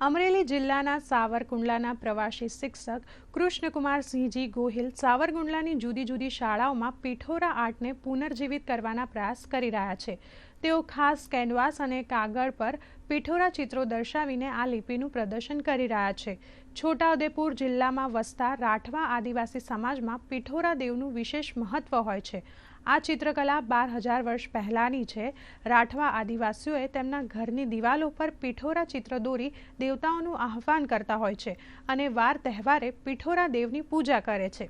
અમરેલી જિલ્લાના સાવરકુંડલાના પ્રવાસી શિક્ષક કૃષ્ણકુમાર સિંહજી ગોહિલ સાવરકુંડલાની જુદી જુદી શાળાઓમાં પીઠોરા આર્ટને પુનર્જીવિત કરવાના પ્રયાસ કરી રહ્યા છે. તેઓ ખાસ કેનવાસ અને કાગળ પર પીઠોરા ચિત્રો દર્શાવીને આ લિપિનું પ્રદર્શન કરી રહ્યા છે. છોટાઉદેપુર જિલ્લામાં વસતા રાઠવા આદિવાસી સમાજમાં પીઠોરા દેવનું વિશેષ મહત્વ હોય છે. આ ચિત્રકલા બાર હજાર વર્ષ પહેલાંની છે. રાઠવા આદિવાસીઓએ તેમના ઘરની દિવાલો પર પીઠોરા ચિત્ર દોરી દેવતાઓનું આહ્વાન કરતા હોય છે અને વાર તહેવારે પીઠોરા દેવની પૂજા કરે છે.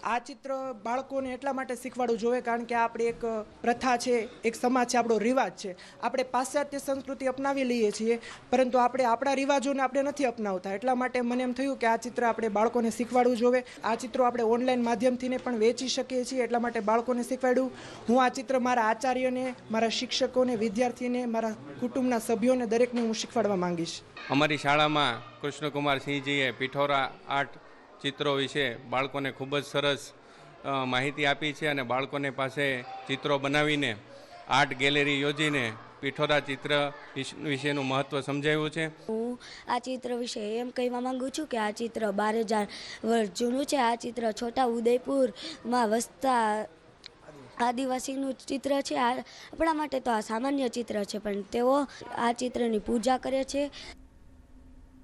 આ ચિત્ર બાળકોને એટલા માટે શીખવાડવું જોઈએ કારણ કે આપણે એક પ્રથા છે, એક સમાજ છે, આપણો રિવાજ છે. આપણે પાશ્ચાત્ય સંસ્કૃતિ અપનાવી લઈએ છીએ, પરંતુ આપણે આપણા રિવાજોને આપણે નથી અપનાવતા. એટલા માટે મને એમ થયું કે આ ચિત્ર આપણે બાળકોને શીખવાડવું જોઈએ. આ ચિત્રો આપણે ઓનલાઈન માધ્યમથી પણ વેચી શકીએ છીએ, એટલા માટે બાળકોને શીખવાડ્યું. હું આ ચિત્ર મારા આચાર્યને, મારા શિક્ષકોને, વિદ્યાર્થીને, મારા કુટુંબના સભ્યોને દરેકને હું શીખવાડવા માંગીશ. અમારી શાળામાં કૃષ્ણકુમાર સિંહજીએ પિઠોરા આર્ટ ચિત્રો વિશે બાળકોને ખૂબ જ સરસ માહિતી આપી છે અને બાળકોને પાસે ચિત્રો બનાવીને આર્ટ ગેલેરી યોજીને પીઠોરા ચિત્ર વિશ- વિશેનું મહત્ત્વ સમજાવ્યું છે. હું આ ચિત્ર વિશે એમ કહેવા માંગુ છું કે આ ચિત્ર બાર હજાર વર્ષ જૂનું છે. આ ચિત્ર છોટા ઉદયપુરમાં વસતા આદિવાસીનું ચિત્ર છે. આ આપણા માટે તો આ સામાન્ય ચિત્ર છે, પણ તેઓ આ ચિત્રની પૂજા કરે છે.